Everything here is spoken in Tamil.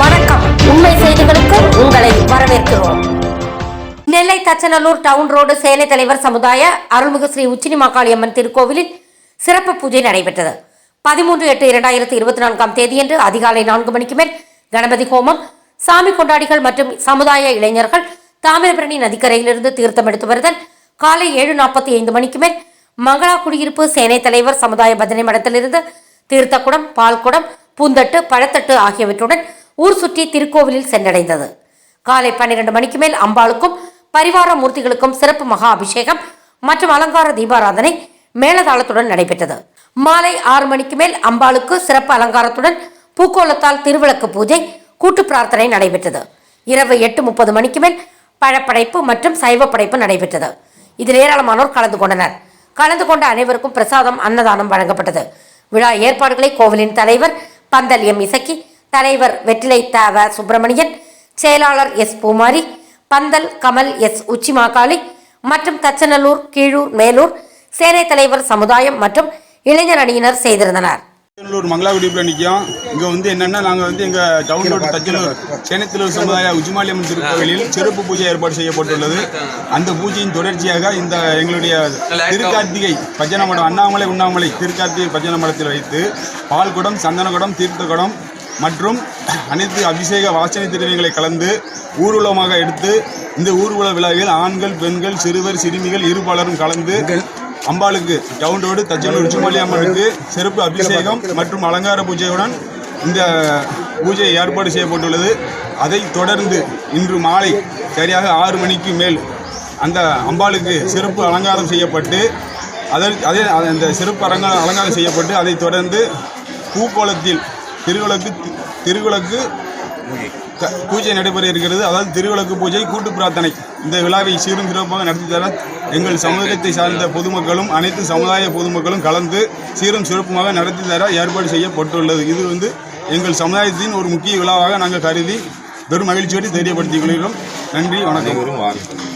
வணக்கம். உண்மை செய்திகளுக்கு உங்களை வரவேற்கிறோம். நெல்லை தச்சநல்லூர் டவுன் ரோடு சேனை தலைவர் சமுதாய அருள்மிகு ஸ்ரீ உச்சினி மாகாளியம்மன் திருக்கோவிலில் சிறப்பு பூஜை நடைபெற்றது. பதிமூன்று எட்டு இரண்டாயிரத்தி இருபத்தி நான்காம் தேதியன்று அதிகாலை நான்கு மணிக்கு மேல் கணபதி ஹோமம் சாமி கொண்டாடிகள் மற்றும் சமுதாய இளைஞர்கள் தாமிரபரணி நதிக்கரையிலிருந்து தீர்த்தம் எடுத்து வருதல் காலை ஏழு நாற்பத்தி ஐந்து மணிக்கு மேல் மங்களா குடியிருப்பு சேனை தலைவர் சமுதாய பஜனை மடத்திலிருந்து தீர்த்தக்குடம் பால்குடம் பூந்தட்டு பழத்தட்டு ஆகியவற்றுடன் ஊர் சுற்றி திருக்கோவிலில் சென்றடைந்தது. காலை பன்னிரண்டு மணிக்கு மேல் அம்பாளுக்கும் பரிவார மூர்த்திகளுக்கும் சிறப்பு மகா அபிஷேகம் மற்றும் அலங்கார தீபாராதனை மேலதாளத்துடன் நடைபெற்றது. மாலை ஆறு மணிக்கு மேல் அம்பாளுக்கு சிறப்பு அலங்காரத்துடன் பூக்கோலத்தால் திருவிளக்கு பூஜை கூட்டு பிரார்த்தனை நடைபெற்றது. இரவு எட்டு முப்பது மணிக்கு மேல் பழப்படைப்பு மற்றும் சைவ படைப்பு நடைபெற்றது. இதில் ஏராளமானோர் கலந்து கொண்டனர். கலந்து கொண்ட அனைவருக்கும் பிரசாதம் அன்னதானம் வழங்கப்பட்டது. விழா ஏற்பாடுகளை கோவிலின் தலைவர் பந்தல் எம் இசக்கி தலைவர் வெற்றிலை தவ சுப்பிரமணியன் செயலாளர் எஸ் பூமாரி பந்தல் கமல் எஸ் உச்சிமாகாளி மற்றும் தச்சநல்லூர் கீழூர் மேலூர் சேனை தலைவர் சமுதாயம் மற்றும் இளைஞர் அணியினர் செய்திருந்தனர். தச்சனூர் மங்களாகுடிப்பில் நிற்கும் இங்கே வந்து என்னென்னா நாங்கள் வந்து எங்கள் டவுன் ரோடு தச்சனூர் சேனத்திலூர் சமுதாய உஜிமாலியம் திருக்கோவிலில் சிறப்பு பூஜை ஏற்பாடு செய்யப்பட்டுள்ளது. அந்த பூஜையின் தொடர்ச்சியாக இந்த எங்களுடைய திருக்கார்த்திகை பஜன மடம் அண்ணாமலை உண்ணாமலை திருக்கார்த்திகை பஜன மடத்தில் வைத்து பால் குடம் தீர்த்தகுடம் மற்றும் அனைத்து அபிஷேக வாசனை திரவியங்களை கலந்து ஊர்வலமாக எடுத்து இந்த ஊர்வல விழாவில் ஆண்கள் பெண்கள் சிறுவர் சிறுமிகள் இருபாலரும் கலந்து அம்பாளுக்கு டவுன் ரோடு தச்சனூர் உச்சிமொழி அம்மனுக்கு சிறப்பு அபிஷேகம் மற்றும் அலங்கார பூஜையுடன் இந்த பூஜை ஏற்பாடு செய்யப்பட்டுள்ளது. அதைத் தொடர்ந்து இன்று மாலை சரியாக ஆறு மணிக்கு மேல் அந்த அம்பாளுக்கு சிறப்பு அலங்காரம் செய்யப்பட்டு அதற்கு அதே அந்த சிறப்பு அலங்கா அலங்காரம் செய்யப்பட்டு அதைத் தொடர்ந்து பூக்கோலத்தில் திருவிளக்கு திருவிளக்கு க- பூஜை நடைபெற இருக்கிறது. அதாவது திருவிளக்கு பூஜை கூட்டு பிரார்த்தனை. இந்த விழாவை சீரும் சிறப்பாக நடத்தி தர எங்கள் சமூகத்தை சார்ந்த பொதுமக்களும் அனைத்து சமுதாய பொதுமக்களும் கலந்து சீரும் சிறப்புமாக நடத்தி தர ஏற்பாடு செய்யப்பட்டுள்ளது. இது வந்து எங்கள் சமுதாயத்தின் ஒரு முக்கிய விழாவாக நாங்கள் கருதி பெரும் மகிழ்ச்சியோடு தெரியப்படுத்திக் கொள்கிறோம். நன்றி வணக்கம்.